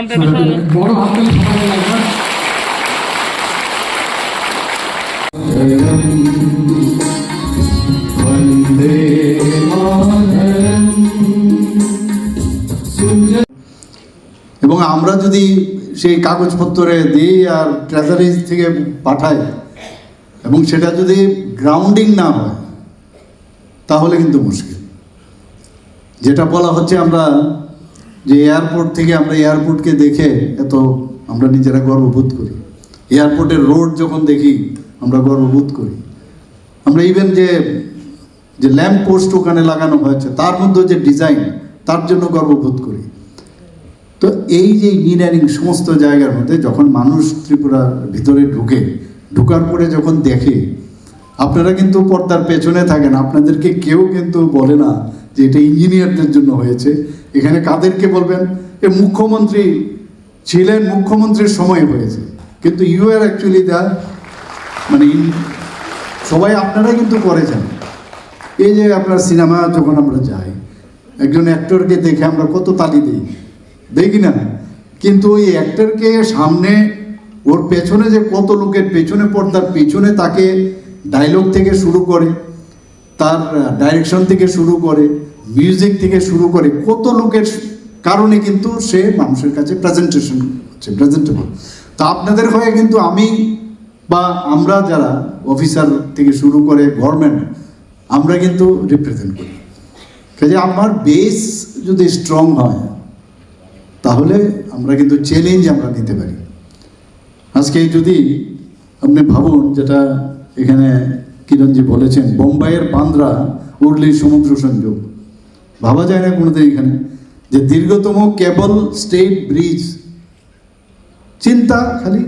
এবং আমরা যদি সেই কাগজপত্রে দিই আর ট্রেজারি থেকে পাঠাই, এবং সেটা যদি গ্রাউন্ডিং না হয়, তাহলে কিন্তু মুশকিল। যেটা বলা হচ্ছে আমরা যে এয়ারপোর্ট থেকে আমরা এয়ারপোর্টকে দেখে এত আমরা নিজেরা গর্ববোধ করি। এয়ারপোর্টের রোড যখন দেখি, আমরা গর্ববোধ করি। আমরা ইভেন যে যে ল্যাম্প পোস্ট ওখানে লাগানো হয়েছে, তার মধ্যে যে ডিজাইন তার জন্য গর্ববোধ করি। তো এই যে ইঞ্জিনিয়ারিং সমস্ত জায়গার মধ্যে যখন মানুষ ত্রিপুরার ভিতরে ঢুকে, ঢুকার পরে যখন দেখে আপনারা কিন্তু পর্দার পেছনে থাকেন, আপনাদেরকে কেউ কিন্তু বলে না যে এটা ইঞ্জিনিয়ারদের জন্য হয়েছে। এখানে কাদেরকে বলবেন? এ মুখ্যমন্ত্রী ছিলেন, মুখ্যমন্ত্রীর সময় হয়েছে। কিন্তু ইউ আর অ্যাকচুয়ালি দ্য মানে সবাই আপনারা কিন্তু করেছেন এই যে আপনার সিনেমা যখন আমরা যাই, একজন অ্যাক্টরকে দেখে আমরা কত তালি দিই? দেখি না। কিন্তু ওই অ্যাক্টরকে সামনে, ওর পেছনে যে কত লোকের পেছনে, পর্দার পেছনে তাকে ডায়লগ থেকে শুরু করে, তার ডাইরেকশন থেকে শুরু করে মিউজিক থেকে শুরু করে, কত লোকের কারণে কিন্তু সে মানুষের কাছে প্রেজেন্টেশন হচ্ছে প্রেজেন্টেবল তো আপনাদের হয়ে কিন্তু আমি বা আমরা যারা অফিসার থেকে শুরু করে গভর্নমেন্ট আমরা কিন্তু রিপ্রেজেন্ট করি। কাজে আমার বেস যদি স্ট্রং হয়, তাহলে আমরা কিন্তু চ্যালেঞ্জ আমরা নিতে পারি। আজকে যদি আপনি ভাবুন যেটা এখানে কিরণজি বলেছেন, বোম্বাইয়ের বান্দ্রা উর্লি সমুদ্র সংযোগ। ভাবা যায় না কোনোদিন এখানে যে দীর্ঘতম কেবল স্টেট ব্রিজ। চিন্তা খালি,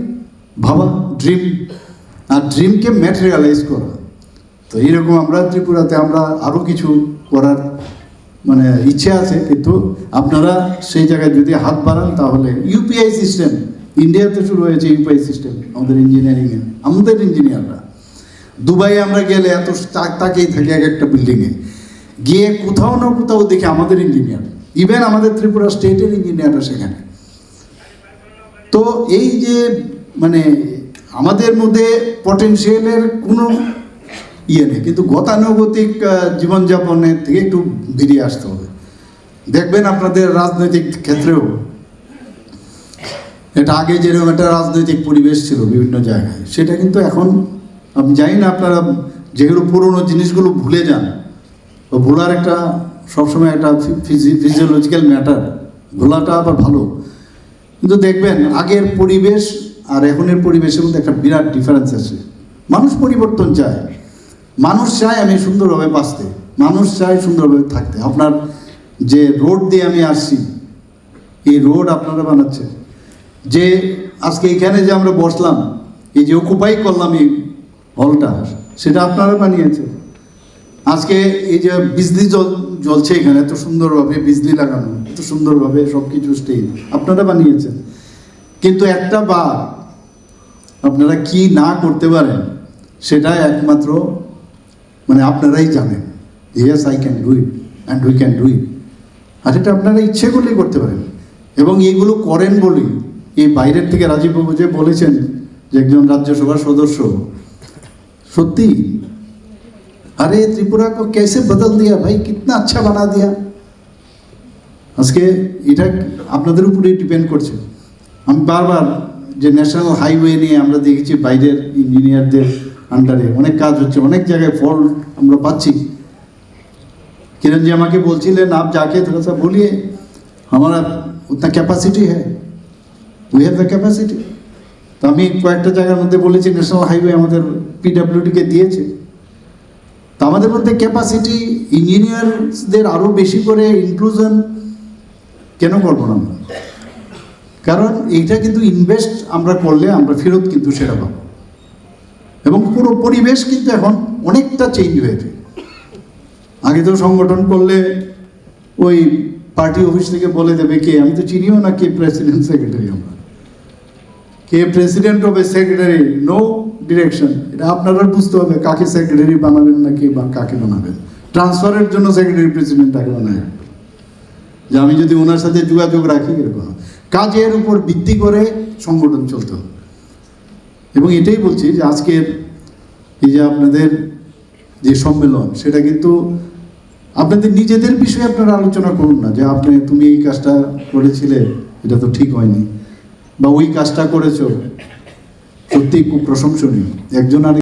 ভাবা, ড্রিম। আর ড্রিমকে ম্যাটেরিয়ালাইজ করা। তো এইরকম আমরা ত্রিপুরাতে আমরা আরও কিছু করার মানে ইচ্ছে আছে, কিন্তু আপনারা সেই জায়গায় যদি হাত বাড়ান তাহলে ইউপিআই সিস্টেম, ইন্ডিয়াতে শুরু হয়েছে ইউপিআই সিস্টেম, আমাদের ইঞ্জিনিয়ারিংয়ে, আমাদের ইঞ্জিনিয়াররা। দুবাইয়ে আমরা গেলে এত তাক- তাকেই থাকি এক একটা বিল্ডিংয়ে গিয়ে কোথাও না কোথাও দেখি আমাদের ইঞ্জিনিয়ার ইভেন আমাদের ত্রিপুরা স্টেটের ইঞ্জিনিয়াররা সেখানে। তো এই যে মানে আমাদের মধ্যে পটেনশিয়ালের কোনো ইয়ে নেই। কিন্তু গতানুগতিক জীবনযাপনের থেকে একটু বেরিয়ে আসতে হবে। দেখবেন আপনাদের রাজনৈতিক ক্ষেত্রেও এটা আগে যেরকম একটা রাজনৈতিক পরিবেশ ছিল বিভিন্ন জায়গায়, সেটা কিন্তু এখন আমি জানি না, আপনারা যেগুলো পুরনো জিনিসগুলো ভুলে যান। ভোলার একটা সবসময় একটা ফিজিওলজিক্যাল ম্যাটার ভোলাটা আবার ভালো। কিন্তু দেখবেন, আগের পরিবেশ আর এখনের পরিবেশের মধ্যে একটা বিরাট ডিফারেন্স আছে। মানুষ পরিবর্তন চায়। মানুষ চায় আমি সুন্দরভাবে বাঁচতে। মানুষ চায় সুন্দরভাবে থাকতে। আপনার যে রোড দিয়ে আমি আসছি, এই রোড আপনারা বানাচ্ছেন। যে আজকে এখানে যে আমরা বসলাম, এই যে অকুপাই করলাম এই হলটা, সেটা আপনারা বানিয়েছেন। আজকে এই যে বিজলি জল, জ্বলছে এখানে, এত সুন্দরভাবে বিজলি লাগানো, এত সুন্দরভাবে সব কিছু স্টেজ আপনারা বানিয়েছেন। কিন্তু একটা বার আপনারা কি না করতে পারেন, সেটা একমাত্র মানে আপনারাই জানেন। Yes I can do it and we can do it আর এটা আপনারা ইচ্ছে করলেই করতে পারেন। এবং এইগুলো করেন বলেই, এই বাইরের থেকে রাজীব রাজীববাবু যে বলেছেন যে একজন রাজ্যসভার সদস্য সত্যি अरे त्रिपुरा को कैसे बदल दिया भाई कितना अच्छा बना दिया আজকে এটা আপনাদের উপরেই ডিপেন্ড করছে আমি বারবার যে ন্যাশনাল হাইওয়ে নিয়ে আমরা দেখেছি বাইরের ইঞ্জিনিয়ারদের আন্ডারে অনেক কাজ হচ্ছে অনেক জায়গায় ফল আমরা পাচ্ছি किरण जी আমাকে বলছিলেন आप जाके थोड़ा सा बोलिए हमारा उतना कैपेसिटी है উই হ্যাভ দ্য ক্যাপাসিটি তো আমি কয়েকটা জায়গার মধ্যে বলেছি ন্যাশনাল হাইওয়ে আমাদের পিডাব্লিউডিকে দিয়েছে। তা আমাদের মধ্যে ক্যাপাসিটি ইঞ্জিনিয়ারদের আরও বেশি করে ইনক্লুশন কেন করব না আমরা? কারণ এইটা কিন্তু ইনভেস্ট আমরা করলে আমরা ফেরত কিন্তু সেটা পাবো। এবং পুরো পরিবেশ কিন্তু এখন অনেকটা চেঞ্জ হয়েছে। আগে তো সংগঠন করলে ওই পার্টি অফিস থেকে বলে দেবে কে, আমি তো চিনিও না কে প্রেসিডেন্ট সেক্রেটারি কে প্রেসিডেন্ট হবে সেক্রেটারি নো ডিরেকশন এটা আপনারা বুঝতে হবে কাকে সেক্রেটারি বানাবেন না কে বা কাকে বানাবেন। ট্রান্সফারের জন্য সেক্রেটারি প্রেসিডেন্ট তাকে বানায়। যে আমি যদি ওনার সাথে যোগাযোগ রাখি, এরকম। কাজের উপর ভিত্তি করে সংগঠন চলতে। এবং এটাই বলছি যে আজকের এই যে আপনাদের যে সম্মেলন, সেটা কিন্তু আপনাদের নিজেদের বিষয়ে আপনারা আলোচনা করুন না যে আপনি, তুমি এই কাজটা করেছিলে, এটা তো ঠিক হয়নি। বা ওই কাজটা করেছ সত্যি খুব প্রশংসনীয়। একজন আর